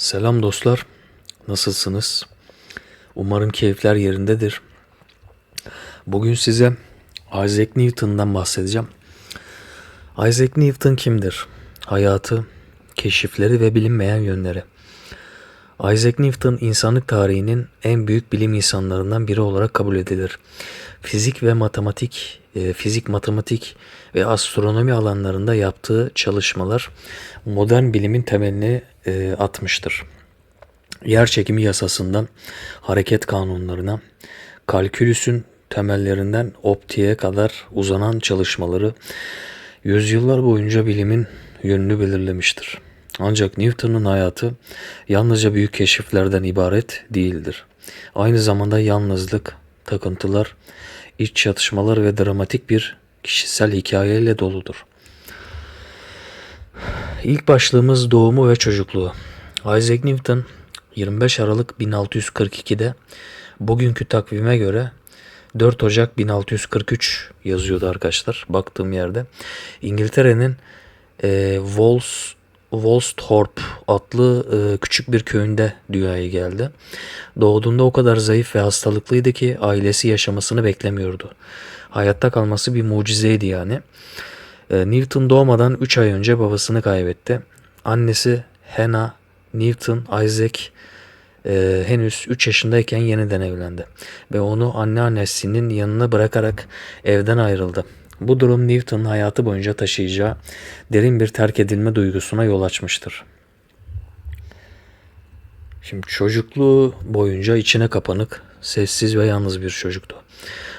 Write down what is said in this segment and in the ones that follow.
Selam dostlar. Nasılsınız? Umarım keyifler yerindedir. Bugün size Isaac Newton'dan bahsedeceğim. Isaac Newton kimdir? Hayatı, keşifleri ve bilinmeyen yönleri. Isaac Newton insanlık tarihinin en büyük bilim insanlarından biri olarak kabul edilir. Fizik ve matematik, e, fizik, matematik ve astronomi alanlarında yaptığı çalışmalar modern bilimin temelini e, atmıştır. Yer çekimi yasasından hareket kanunlarına, kalkülüsün temellerinden optiğe kadar uzanan çalışmaları yüzyıllar boyunca bilimin yönünü belirlemiştir. Ancak Newton'un hayatı yalnızca büyük keşiflerden ibaret değildir. Aynı zamanda yalnızlık, takıntılar, iç çatışmalar ve dramatik bir kişisel hikayeyle doludur. İlk başlığımız doğumu ve çocukluğu. Isaac Newton 25 Aralık 1642'de bugünkü takvime göre 4 Ocak 1643 yazıyordu arkadaşlar baktığım yerde. İngiltere'nin e, Walls, Woolsthorpe adlı e, küçük bir köyünde dünyaya geldi. Doğduğunda o kadar zayıf ve hastalıklıydı ki ailesi yaşamasını beklemiyordu. Hayatta kalması bir mucizeydi yani. E, Newton doğmadan 3 ay önce babasını kaybetti. Annesi Hannah Newton Isaac e, henüz 3 yaşındayken yeniden evlendi ve onu anneannesinin yanına bırakarak evden ayrıldı. Bu durum Newton'un hayatı boyunca taşıyacağı derin bir terk edilme duygusuna yol açmıştır. Şimdi çocukluğu boyunca içine kapanık, sessiz ve yalnız bir çocuktu.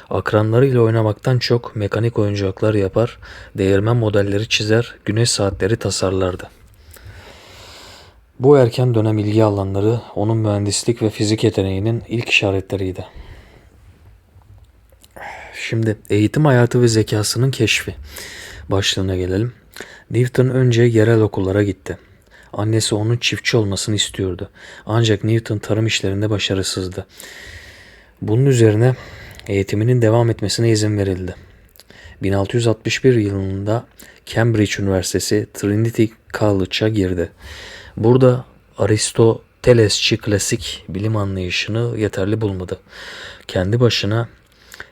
Akranlarıyla oynamaktan çok mekanik oyuncaklar yapar, değirmen modelleri çizer, güneş saatleri tasarlardı. Bu erken dönem ilgi alanları onun mühendislik ve fizik yeteneğinin ilk işaretleriydi. Şimdi eğitim hayatı ve zekasının keşfi başlığına gelelim. Newton önce yerel okullara gitti. Annesi onun çiftçi olmasını istiyordu. Ancak Newton tarım işlerinde başarısızdı. Bunun üzerine eğitiminin devam etmesine izin verildi. 1661 yılında Cambridge Üniversitesi Trinity College'a girdi. Burada Aristotelesçi klasik bilim anlayışını yeterli bulmadı. Kendi başına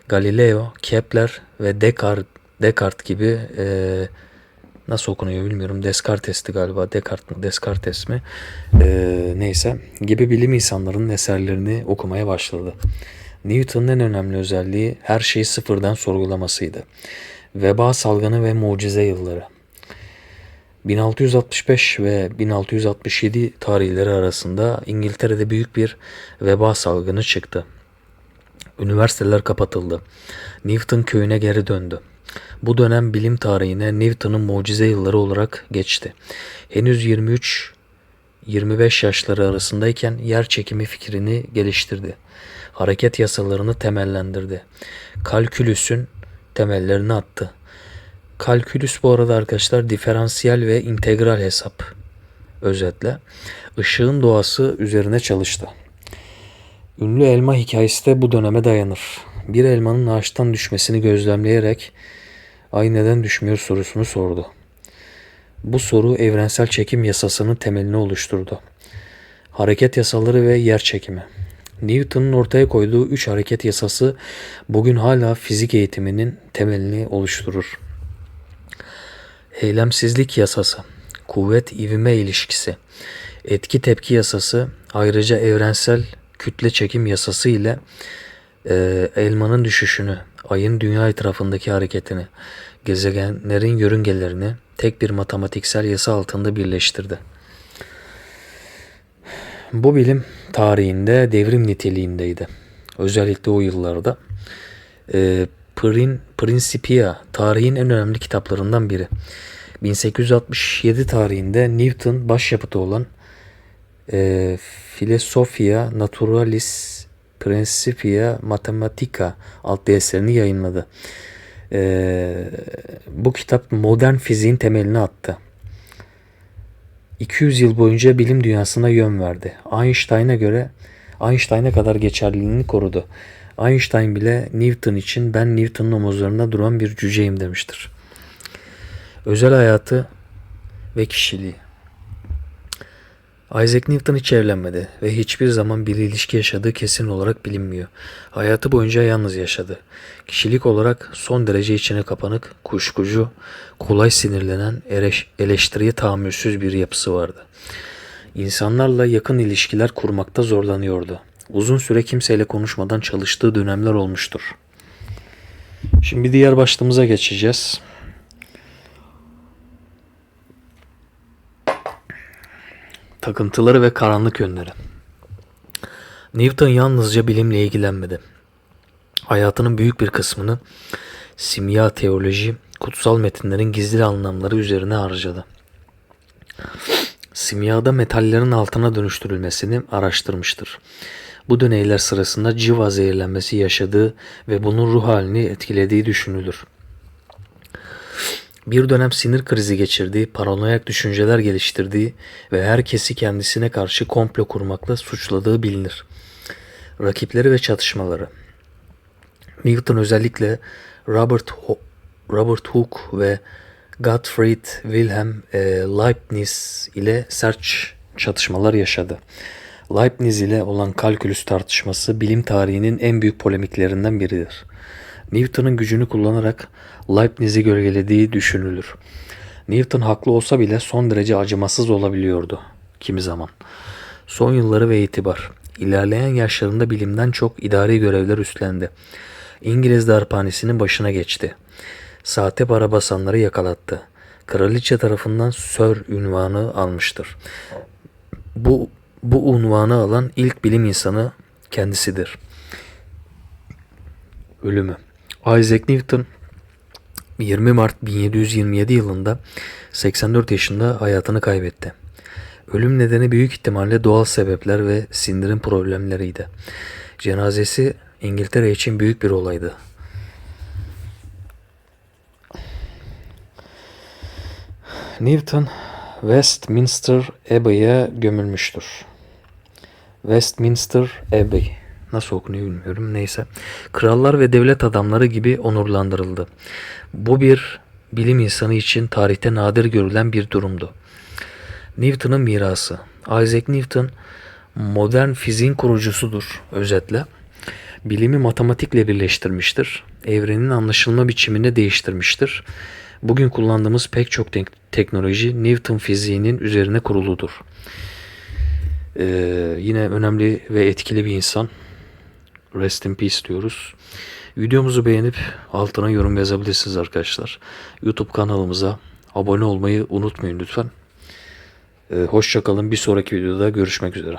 Galileo, Kepler ve Descartes, Descartes gibi e, nasıl okunuyor bilmiyorum. Descartes'ti galiba. Descartes mi? Descartes mi? E, neyse. Gibi bilim insanlarının eserlerini okumaya başladı. Newton'un en önemli özelliği her şeyi sıfırdan sorgulamasıydı. Veba salgını ve mucize yılları. 1665 ve 1667 tarihleri arasında İngiltere'de büyük bir veba salgını çıktı. Üniversiteler kapatıldı. Newton köyüne geri döndü. Bu dönem bilim tarihine Newton'un mucize yılları olarak geçti. Henüz 23 25 yaşları arasındayken yer çekimi fikrini geliştirdi. Hareket yasalarını temellendirdi. Kalkülüsün temellerini attı. Kalkülüs bu arada arkadaşlar diferansiyel ve integral hesap özetle. Işığın doğası üzerine çalıştı. Ünlü elma hikayesi de bu döneme dayanır. Bir elmanın ağaçtan düşmesini gözlemleyerek ay neden düşmüyor sorusunu sordu. Bu soru evrensel çekim yasasının temelini oluşturdu. Hareket yasaları ve yer çekimi. Newton'un ortaya koyduğu üç hareket yasası bugün hala fizik eğitiminin temelini oluşturur. Eylemsizlik yasası, kuvvet ivme ilişkisi, etki tepki yasası, ayrıca evrensel kütle çekim yasası ile e, elmanın düşüşünü, ayın dünya etrafındaki hareketini, gezegenlerin yörüngelerini tek bir matematiksel yasa altında birleştirdi. Bu bilim tarihinde devrim niteliğindeydi. Özellikle o yıllarda. E, Prin, Principia tarihin en önemli kitaplarından biri. 1867 tarihinde Newton başyapıtı olan e, Philosophia Naturalis Principia Mathematica adlı eserini yayınladı. E, bu kitap modern fiziğin temelini attı. 200 yıl boyunca bilim dünyasına yön verdi. Einstein'a göre Einstein'a kadar geçerliliğini korudu. Einstein bile Newton için ben Newton'un omuzlarında duran bir cüceyim demiştir. Özel hayatı ve kişiliği. Isaac Newton hiç evlenmedi ve hiçbir zaman bir ilişki yaşadığı kesin olarak bilinmiyor. Hayatı boyunca yalnız yaşadı. Kişilik olarak son derece içine kapanık, kuşkucu, kolay sinirlenen, eleştiriye tahammülsüz bir yapısı vardı. İnsanlarla yakın ilişkiler kurmakta zorlanıyordu. Uzun süre kimseyle konuşmadan çalıştığı dönemler olmuştur. Şimdi diğer başlığımıza geçeceğiz. Takıntıları ve karanlık yönleri. Newton yalnızca bilimle ilgilenmedi. Hayatının büyük bir kısmını simya, teoloji, kutsal metinlerin gizli anlamları üzerine harcadı. Simyada metallerin altına dönüştürülmesini araştırmıştır. Bu deneyler sırasında civa zehirlenmesi yaşadığı ve bunun ruh halini etkilediği düşünülür. Bir dönem sinir krizi geçirdiği, paranoyak düşünceler geliştirdiği ve herkesi kendisine karşı komplo kurmakla suçladığı bilinir. Rakipleri ve çatışmaları. Newton özellikle Robert Ho- Robert Hooke ve Gottfried Wilhelm e, Leibniz ile sert çatışmalar yaşadı. Leibniz ile olan kalkülüs tartışması bilim tarihinin en büyük polemiklerinden biridir. Newton'un gücünü kullanarak Leibniz'i gölgelediği düşünülür. Newton haklı olsa bile son derece acımasız olabiliyordu kimi zaman. Son yılları ve itibar. İlerleyen yaşlarında bilimden çok idari görevler üstlendi. İngiliz darphanesinin başına geçti. Saate para basanları yakalattı. Kraliçe tarafından Sir ünvanı almıştır. Bu, bu unvanı alan ilk bilim insanı kendisidir. Ölümü. Isaac Newton 20 Mart 1727 yılında 84 yaşında hayatını kaybetti. Ölüm nedeni büyük ihtimalle doğal sebepler ve sindirim problemleriydi. Cenazesi İngiltere için büyük bir olaydı. Newton Westminster Abbey'e gömülmüştür. Westminster Abbey. Nasıl okunuyor bilmiyorum. Neyse. Krallar ve devlet adamları gibi onurlandırıldı. Bu bir bilim insanı için tarihte nadir görülen bir durumdu. Newton'un mirası. Isaac Newton modern fiziğin kurucusudur özetle. Bilimi matematikle birleştirmiştir. Evrenin anlaşılma biçimini değiştirmiştir. Bugün kullandığımız pek çok tek- teknoloji Newton fiziğinin üzerine kuruludur. Ee, yine önemli ve etkili bir insan. Rest in peace diyoruz. Videomuzu beğenip altına yorum yazabilirsiniz arkadaşlar. YouTube kanalımıza abone olmayı unutmayın lütfen. Ee, hoşça kalın. Bir sonraki videoda görüşmek üzere.